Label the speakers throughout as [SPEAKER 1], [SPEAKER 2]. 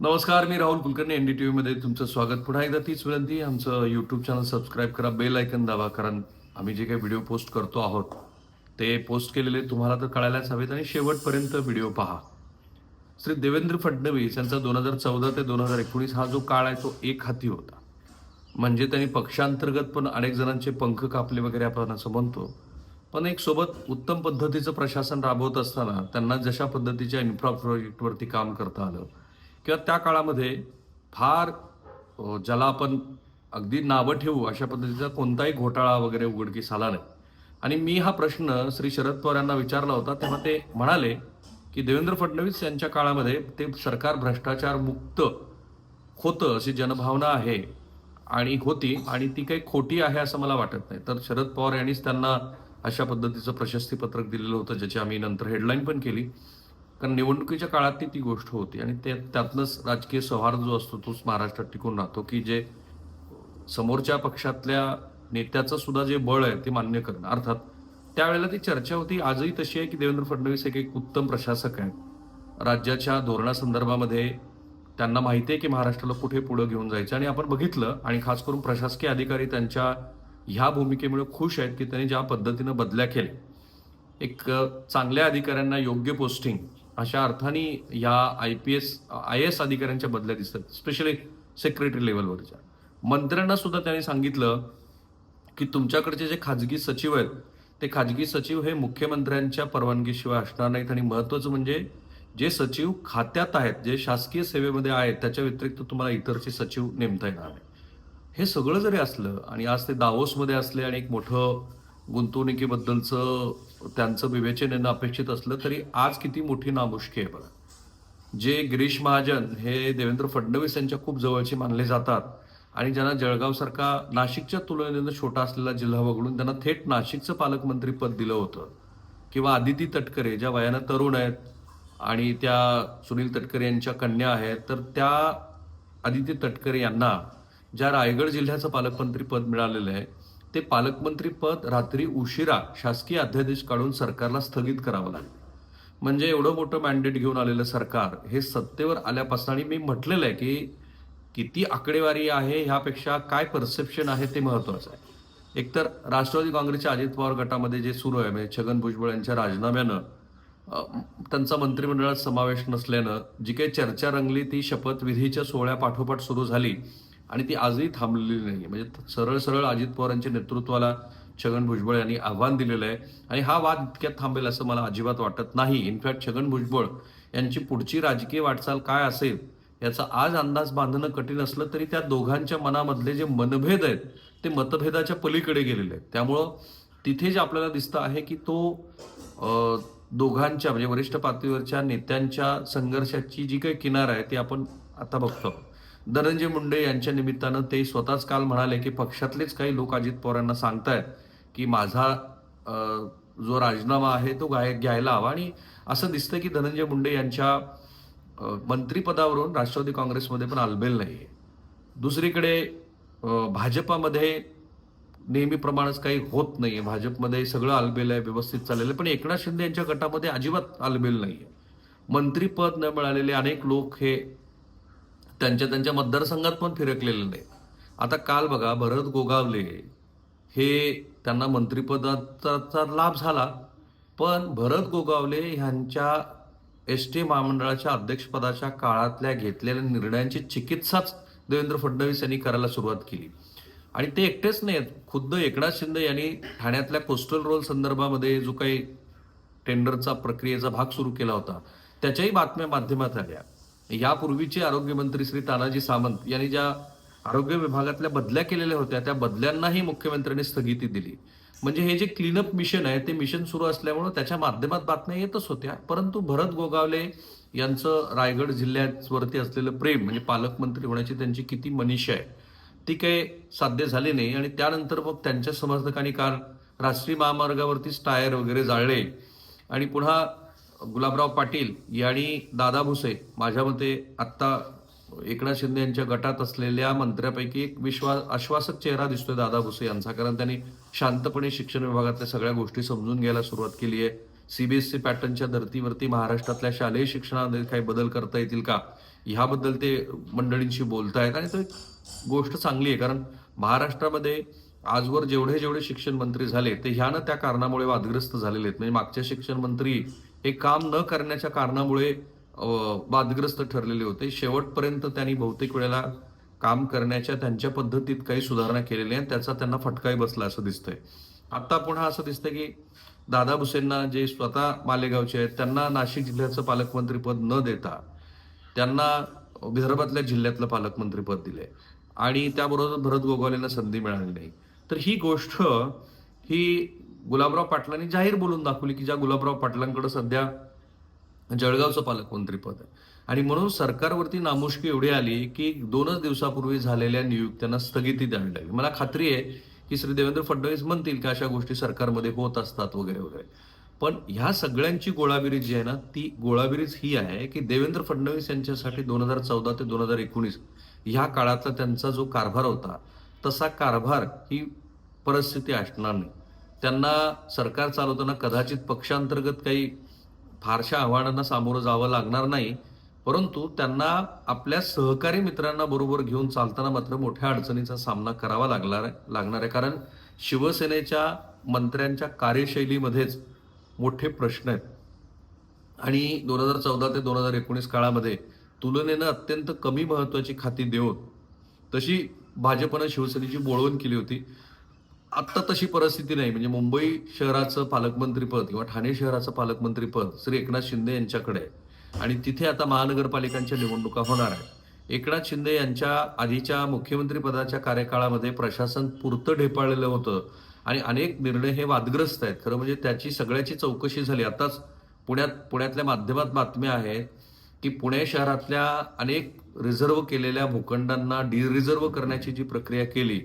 [SPEAKER 1] नमस्कार मी Rahul Kulkarni N D T मध्ये तुमचं स्वागत. पुन्हा एकदा तीच विनंती आमचं यूट्यूब चॅनल सबस्क्राईब करा बेल ऐकन दाबा कारण आम्ही जे काही व्हिडिओ पोस्ट करतो आहोत ते पोस्ट केलेले तुम्हाला तर कळायलाच हवेत आणि शेवटपर्यंत व्हिडिओ पहा. श्री देवेंद्र फडणवीस यांचा दोन हजार चौदा ते दोन हजार एकोणीस हा जो काळ आहे तो एक हाती होता. म्हणजे त्यांनी पक्षांतर्गत पण अनेक जणांचे पंख कापले वगैरे आपण असं म्हणतो. पण एक सोबत उत्तम पद्धतीचं प्रशासन राबवत असताना त्यांना जशा पद्धतीच्या इन्फ्रा प्रोजेक्टवरती काम करता आलं किंवा त्या काळामध्ये फार ज्याला आपण अगदी नावं ठेवू अशा पद्धतीचा कोणताही घोटाळा वगैरे उघडकीस आला नाही. आणि मी हा प्रश्न श्री शरद पवार यांना विचारला होता तेव्हा ते म्हणाले की देवेंद्र फडणवीस यांच्या काळामध्ये ते सरकार भ्रष्टाचार मुक्त होतं अशी जनभावना आहे आणि होती आणि ती काही खोटी आहे असं मला वाटत नाही. तर शरद पवार यांनीच त्यांना अशा पद्धतीचं प्रशस्तीपत्रक दिलेलं होतं ज्याची आम्ही नंतर हेडलाईन पण केली. कारण निवडणुकीच्या काळात ती ती गोष्ट होती आणि ते त्यातनंच राजकीय सौहार्द जो असतो तोच महाराष्ट्रात टिकून राहतो की जे समोरच्या पक्षातल्या नेत्याचं सुद्धा जे बळ आहे ते मान्य करणं. अर्थात त्यावेळेला ती चर्चा होती. आजही तशी आहे की देवेंद्र फडणवीस एक एक उत्तम प्रशासक आहेत. राज्याच्या धोरणासंदर्भामध्ये त्यांना माहिती आहे की महाराष्ट्राला कुठे पुढे घेऊन जायचं आणि आपण बघितलं आणि खास करून प्रशासकीय अधिकारी त्यांच्या ह्या भूमिकेमुळे खुश आहेत की त्यांनी ज्या पद्धतीनं बदल्या केल्या. एक चांगल्या अधिकाऱ्यांना योग्य पोस्टिंग अशा अर्थाने या I P S I S अधिकाऱ्यांच्या बदल्या दिसतात स्पेशली सेक्रेटरी लेवलवरच्या मंत्र्यांना सुद्धा त्यांनी सांगितलं की तुमच्याकडचे जे खाजगी सचिव आहेत ते खाजगी सचिव हे मुख्यमंत्र्यांच्या परवानगीशिवाय असणार नाहीत आणि महत्त्वाचं म्हणजे जे सचिव खात्यात आहेत जे शासकीय सेवेमध्ये आहेत त्याच्या व्यतिरिक्त तुम्हाला इतरचे सचिव नेमता येणार नाही. हे सगळं जरी असलं आणि आज ते दावोसमध्ये असले आणि एक मोठं गुंतवणुकीबद्दलचं त्यांचं विवेचन येणं अपेक्षित असलं तरी आज किती मोठी नामुष्की आहे बघा. जे गिरीश महाजन हे देवेंद्र फडणवीस यांच्या खूप जवळचे मानले जातात आणि ज्यांना जळगावसारखा नाशिकच्या तुलनेनं छोटा असलेला जिल्हा वगळून त्यांना थेट नाशिकचं पालकमंत्री पद दिलं होतं. किंवा आदिती तटकरे ज्या वयानं तरुण आहेत आणि त्या सुनील तटकरे यांच्या कन्या आहेत तर त्या आदिती तटकरे यांना ज्या रायगड जिल्ह्याचं पालकमंत्री पद मिळालेलं आहे ते पालकमंत्री पद रात्री उशिरा शासकीय अध्यादेश काढून सरकारला स्थगित करावं लागलं. म्हणजे एवढं मोठं मॅन्डेट घेऊन आलेलं सरकार हे सत्तेवर आल्यापासून आणि मी म्हटलेलं आहे की किती आकडेवारी आहे ह्यापेक्षा काय परसेप्शन आहे ते महत्वाचं आहे. एकतर राष्ट्रवादी काँग्रेसच्या अजित पवार गटामध्ये जे सुरू आहे म्हणजे छगन भुजबळ यांच्या राजीनाम्यानं त्यांचा मंत्रिमंडळात समावेश नसल्यानं जी काही चर्चा रंगली ती शपथविधीच्या सोहळ्या पाठोपाठ सुरू झाली आणि ती आजही थांबलेली नाही म्हणजे सरळ सरळ अजित पवारांच्या नेतृत्वाला छगन भुजबळ यांनी आव्हान दिलेलं आहे. आणि हा वाद इतक्यात थांबेल असं मला अजिबात वाटत नाही. इनफॅक्ट छगन भुजबळ यांची पुढची राजकीय वाटचाल काय असेल याचा आज अंदाज बांधणं कठीण असलं तरी त्या दोघांच्या मनामधले जे मनभेद आहेत ते मतभेदाच्या पलीकडे गेलेले आहेत. त्यामुळं तिथे जे आपल्याला दिसतं आहे की तो दोघांच्या म्हणजे वरिष्ठ पातळीवरच्या नेत्यांच्या संघर्षाची जी काही किनार आहे ती आपण आता बघतो. धनंजय मुंडे यांच्या निमित्तानं ते स्वतःच काल म्हणाले की पक्षातलेच काही लोक अजित पवारांना सांगतायत की माझा जो राजीनामा आहे तो गाय घ्यायला हवा. आणि असं दिसतं की धनंजय मुंडे यांच्या मंत्रीपदावरून मंत्रिपदावरून राष्ट्रवादी काँग्रेसमध्ये पण आलबेल नाही आहे दुसरीकडे भाजपामध्ये नेहमीप्रमाणेच काही होत नाही आहे भाजपमध्ये सगळं आलबेल आहे व्यवस्थित चाललेलं आहे. पण एकनाथ शिंदे यांच्या गटामध्ये अजिबात आलबेल नाही आहे मंत्रीपद न मिळालेले अनेक लोक हे त्यांच्या त्यांच्या मतदारसंघात पण फिरकलेले नाही. आता काल बघा भरत गोगावले हे त्यांना मंत्रिपदाचा लाभ झाला पण भरत गोगावले ह्यांच्या एस टी महामंडळाच्या अध्यक्षपदाच्या काळातल्या घेतलेल्या निर्णयांची चिकित्साच देवेंद्र फडणवीस यांनी करायला सुरुवात केली. आणि ते एकटेच नाहीत. खुद्द एकनाथ शिंदे यांनी ठाण्यातल्या कोस्टल रोल संदर्भामध्ये जो काही टेंडरचा प्रक्रियेचा भाग सुरू केला होता त्याच्याही बातम्या माध्यमात आल्या. यापूर्वीचे आरोग्यमंत्री श्री तानाजी सावंत यांनी ज्या आरोग्य विभागातल्या बदल्या केलेल्या होत्या त्या बदल्यांनाही मुख्यमंत्र्यांनी स्थगिती दिली. म्हणजे हे जे क्लीनअप मिशन आहे ते मिशन सुरू असल्यामुळं त्याच्या माध्यमात बातम्या येतच होत्या. परंतु भरत गोगावले यांचं रायगड जिल्ह्यावरती असलेलं प्रेम म्हणजे पालकमंत्री होण्याची त्यांची किती मनीषा आहे ती काही साध्य झाली नाही. आणि त्यानंतर मग त्यांच्या समर्थकांनी कार राष्ट्रीय महामार्गावरतीच टायर वगैरे जाळले. आणि पुन्हा गुलाबराव पाटील यांनी दादा भुसे माझ्या मते आत्ता एकनाथ शिंदे यांच्या गटात असलेल्या मंत्र्यापैकी एक विश्वास आश्वासक चेहरा दिसतोय दादा भुसे यांचा. कारण त्यांनी शांतपणे शिक्षण विभागातल्या सगळ्या गोष्टी समजून घ्यायला सुरुवात केली आहे. सीबीएसई पॅटर्नच्या धर्तीवरती महाराष्ट्रातल्या शालेय शिक्षणामध्ये काही बदल करता येतील का? ह्याबद्दल ते मंडळींशी बोलतायत आणि तो गोष्ट चांगली आहे. कारण महाराष्ट्रामध्ये आजवर जेवढे जेवढे शिक्षण मंत्री झाले ते ह्यानं त्या कारणामुळे वादग्रस्त झालेले आहेत. म्हणजे मागचे शिक्षण मंत्री हे काम न करण्याच्या कारणामुळे अं, वादग्रस्त ठरलेले होते. शेवटपर्यंत त्यांनी बहुतेक वेळेला काम करण्याच्या त्यांच्या पद्धतीत काही सुधारणा केलेल्या आहेत त्याचा त्यांना फटकाही बसला असं दिसतंय. आता पुन्हा असं दिसतंय की दादा भुसेंना जे स्वतः मालेगावचे आहेत त्यांना नाशिक जिल्ह्याचं पालकमंत्रीपद न देता त्यांना विदर्भातल्या जिल्ह्यातलं पालकमंत्रीपद दिले आणि त्याबरोबर भरत गोगावलेंना संधी मिळाली नाही. तर ही गोष्ट ही गुलाबराव पाटलांनी जाहीर बोलून दाखवली की ज्या गुलाबराव पाटलांकडे सध्या जळगावचं पालकमंत्रीपद आहे. आणि म्हणून सरकारवरती नामुष्की एवढी आली की दोनच दिवसापूर्वी झालेल्या नियुक्त्यांना स्थगिती द्यावी लागली. मला खात्री आहे की श्री देवेंद्र फडणवीस म्हणतील की अशा गोष्टी सरकारमध्ये होत असतात वगैरे वगैरे. पण ह्या सगळ्यांची गोळाबिरीज जी आहे ना ती गोळाबिरीज ही आहे की देवेंद्र फडणवीस यांच्यासाठी दोन हजार चौदा ते दोन हजार एकोणीस ह्या काळातला त्यांचा जो कारभार होता तसा कारभार ही परिस्थिती असणार नाही. त्यांना सरकार चालवताना कदाचित पक्षांतर्गत काही फारशा आव्हानांना सामोरं जावं लागणार नाही परंतु त्यांना आपल्या सहकारी मित्रांना बरोबर घेऊन चालताना मात्र मोठ्या अडचणीचा सामना करावा लागणार लागणार आहे. कारण शिवसेनेच्या मंत्र्यांच्या कार्यशैलीमध्येच मोठे प्रश्न आहेत. आणि दोन हजार चौदा ते दोन हजार एकोणीस काळामध्ये तुलनेनं अत्यंत कमी महत्त्वाची खाती देऊन तशी भाजपनं शिवसेनेची बोळवण केली होती. आत्ता तशी परिस्थिती नाही. म्हणजे मुंबई शहराचं पालकमंत्रीपद किंवा ठाणे शहराचं पालकमंत्रीपद श्री एकनाथ शिंदे यांच्याकडे आहे. आणि तिथे आता महानगरपालिकांच्या निवडणुका होणार आहे एकनाथ शिंदे यांच्या आधीच्या मुख्यमंत्रीपदाच्या कार्यकाळामध्ये प्रशासन पुरतं ढेपाळलेलं होतं. आणि अनेक निर्णय हे वादग्रस्त आहेत. खरं म्हणजे त्याची सगळ्याची चौकशी झाली. आताच पुण्यात पुण्यातल्या माध्यमात बातम्या आहेत की पुणे शहरातल्या अनेक रिझर्व्ह केलेल्या भूखंडांना डिरिझर्व्ह करण्याची जी प्रक्रिया केली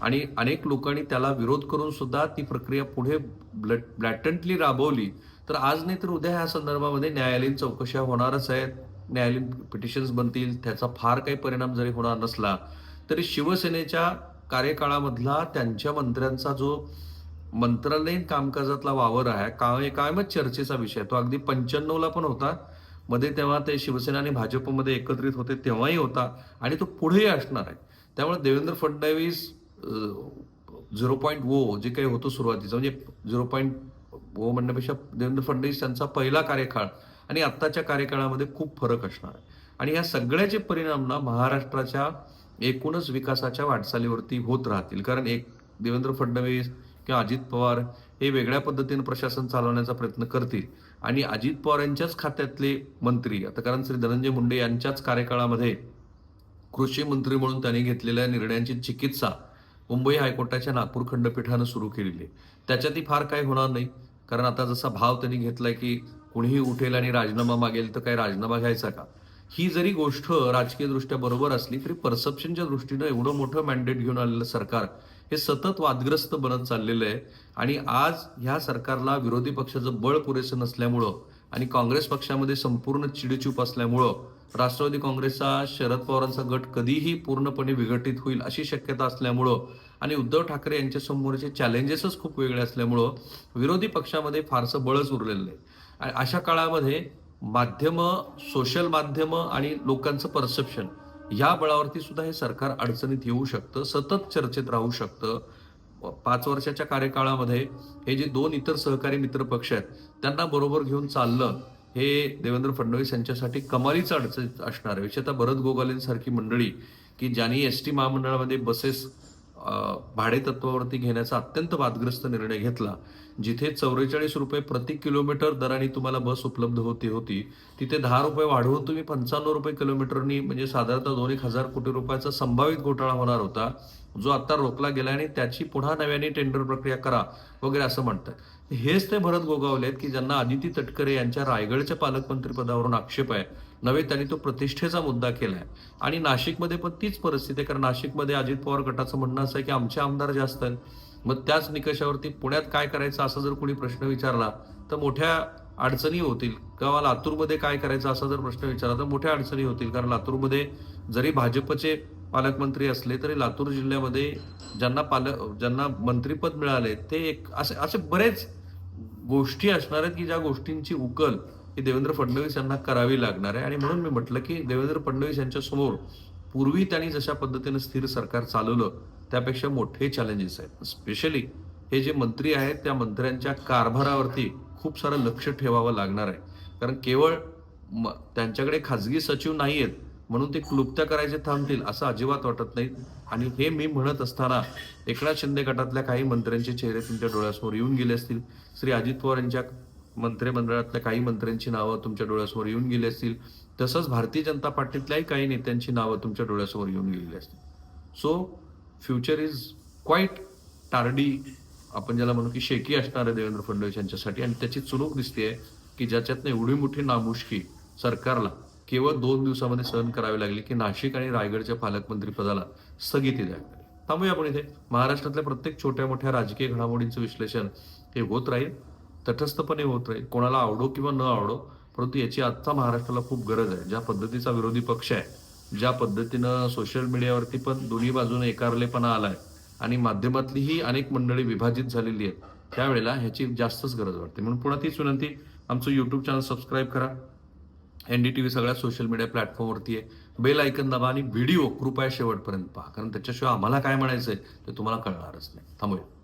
[SPEAKER 1] आणि अनेक लोकांनी त्याला विरोध करून सुद्धा ती प्रक्रिया पुढे ब्लॅटंटली राबवली. तर आज नाही तर उद्या ह्या संदर्भामध्ये न्यायालयीन चौकशा होणारच आहेत. न्यायालयीन पिटिशन्स बनतील त्याचा फार काही परिणाम जरी होणार नसला तरी शिवसेनेच्या कार्यकाळामधला त्यांच्या मंत्र्यांचा जो मंत्रालयीन कामकाजातला वावर आहे काय कायमच चर्चेचा विषय तो अगदी पंच्याण्णवला पण होता. मध्ये तेव्हा ते शिवसेना आणि भाजपमध्ये एकत्रित होते तेव्हाही होता. आणि तो पुढेही असणार आहे. त्यामुळे Devendra Fadnavis zero point O जे काही होतं सुरुवातीचं म्हणजे झिरो पॉईंट ओ म्हणण्यापेक्षा देवेंद्र फडणवीस यांचा पहिला कार्यकाळ आणि आत्ताच्या कार्यकाळामध्ये खूप फरक असणार आहे. आणि या सगळ्याचे परिणाम ना महाराष्ट्राच्या एकूणच विकासाच्या वाटचालीवरती होत राहतील. कारण एक देवेंद्र फडणवीस किंवा अजित पवार हे वेगळ्या पद्धतीने प्रशासन चालवण्याचा प्रयत्न करतील. आणि अजित पवार यांच्याच खात्यातले मंत्री आता कारण श्री धनंजय मुंडे यांच्याच कार्यकाळामध्ये कृषी मंत्री म्हणून त्यांनी घेतलेल्या निर्णयांची चिकित्सा मुंबई हायकोर्टाच्या नागपूर खंडपीठानं सुरू केलेली आहे. त्याच्यातही फार काही होणार नाही. कारण आता जसा भाव त्यांनी घेतलाय की कुणीही उठेल आणि राजीनामा मागेल तर काय राजीनामा घ्यायचा का? ही जरी गोष्ट राजकीय दृष्ट्या बरोबर असली तरी परसेप्शनच्या दृष्टीनं एवढं मोठं मॅन्डेट घेऊन आलेलं सरकार हे सतत वादग्रस्त बनत चाललेलं आहे. आणि आज ह्या सरकारला विरोधी पक्षाचं बळ पुरेसं नसल्यामुळं आणि काँग्रेस पक्षामध्ये संपूर्ण चिडीचूप असल्यामुळं राष्ट्रवादी काँग्रेसचा शरद पवारांचा गट कधीही पूर्णपणे विघटित होईल अशी शक्यता असल्यामुळं आणि उद्धव ठाकरे यांच्या समोरचे चॅलेंजेसच खूप वेगळे असल्यामुळं विरोधी पक्षामध्ये फारसं बळच उरलेलं नाही. आणि अशा काळामध्ये माध्यमं सोशल माध्यमं आणि लोकांचं परसेप्शन या बळावरती सुद्धा हे सरकार अडचणीत येऊ शकतं सतत चर्चेत राहू शकतं. पाच वर्षाच्या कार्यकाळामध्ये हे जे दोन इतर सहकारी मित्रपक्ष आहेत त्यांना बरोबर घेऊन चाललं हे देवेंद्र फडणवीस यांच्यासाठी कमालीचं अडचण असणार आहे. विशेषतः भरत गोगालेंसारखी मंडळी की ज्यांनी एस टी महामंडळामध्ये बसेस अं, भाडे तत्वावरती घेण्याचा अत्यंत वादग्रस्त निर्णय घेतला जिथे चौवेचाळीस रुपये प्रति किलोमीटर दराने तुम्हाला बस उपलब्ध होती होती. तिथे दहा रुपये वाढवून तुम्ही पंचाण्णव रुपये किलोमीटरनी म्हणजे साधारणतः दोन एक हजार कोटी रुपयाचा संभावित घोटाळा होणार होता जो आता रोखला गेला आणि त्याची पुन्हा नव्याने टेंडर प्रक्रिया करा वगैरे असं म्हणतात. हेच ते भरत गोगावले आहेत की ज्यांना आदिती तटकरे यांच्या रायगडच्या पालकमंत्रीपदावरून आक्षेप आहे. नव्हे त्यांनी तो प्रतिष्ठेचा मुद्दा केलाय. आणि नाशिकमध्ये पण तीच परिस्थिती आहे कारण नाशिकमध्ये अजित पवार गटाचं म्हणणं असं आहे की आमचे आमदार जास्त आहेत मग त्याच निकषावरती पुण्यात काय करायचं असा जर कोणी प्रश्न विचारला तर मोठ्या अडचणी होतील. किंवा लातूरमध्ये काय करायचं असा जर प्रश्न विचारला तर मोठ्या अडचणी होतील. कारण लातूरमध्ये जरी भाजपचे पालकमंत्री असले तरी लातूर जिल्ह्यामध्ये ज्यांना पालक ज्यांना मंत्रीपद मिळाले ते एक असे असे बरेच गोष्टी असणार आहेत की ज्या गोष्टींची उकल ही देवेंद्र फडणवीस यांना करावी लागणार आहे. आणि म्हणून मी म्हटलं की देवेंद्र फडणवीस यांच्या समोर पूर्वी त्यांनी जशा पद्धतीनं स्थिर सरकार चालवलं त्यापेक्षा मोठे चॅलेंजेस आहेत. स्पेशली हे जे मंत्री आहेत त्या मंत्र्यांच्या कारभारावरती खूप सारं लक्ष ठेवावं लागणार आहे. कारण केवळ म- त्यांच्याकडे खाजगी सचिव नाही आहेत म्हणून ते क्लुप्त करायचे थांबतील असं अजिबात वाटत नाही आणि हे मी म्हणत असताना एकनाथ शिंदे गटातल्या काही मंत्र्यांचे चेहरे तुमच्या डोळ्यासमोर येऊन गेले असतील. श्री अजित पवार यांच्या मंत्रिमंडळातल्या काही मंत्र्यांची नावं तुमच्या डोळ्यासमोर येऊन गेली असतील. तसंच भारतीय जनता पार्टीतल्याही काही नेत्यांची नावं तुमच्या डोळ्यासमोर येऊन गेलेली असतील. So future is quite tardy आपण ज्याला म्हणू की शेकी असणारे देवेंद्र फडणवीस यांच्यासाठी. आणि त्याची चुणूक दिसते की ज्याच्यातनं एवढी मोठी नामुष्की सरकारला केवळ दोन दिवसामध्ये सहन करावी लागली की नाशिक आणि रायगडच्या पालकमंत्री पदाला स्थगिती द्यावी लागली. थांबूया आपण इथे. महाराष्ट्रातल्या प्रत्येक छोट्या मोठ्या राजकीय घडामोडींचं विश्लेषण हे होत राहील तटस्थपणे होत राहील. कोणाला आवडो किंवा न आवडो परंतु याची आत्ता महाराष्ट्राला खूप गरज आहे. ज्या पद्धतीचा विरोधी पक्ष आहे ज्या पद्धतीनं सोशल मीडियावरती पण दोन्ही बाजूने एकारलेपणा आलाय आणि माध्यमातलीही अनेक मंडळी विभाजित झालेली आहेत त्यावेळेला ह्याची जास्तच गरज वाटते. म्हणून पुन्हा तीच विनंती आमचं युट्यूब चॅनल सबस्क्राईब करा. एन डी टी व्ही सगळ्या सोशल मीडिया प्लॅटफॉर्मवरती आहे. बेल ऐकन दाबा आणि व्हिडिओ कृपया शेवटपर्यंत पहा. कारण त्याच्याशिवाय आम्हाला काय म्हणायचं आहे ते तुम्हाला कळणारच नाही. थांबूया.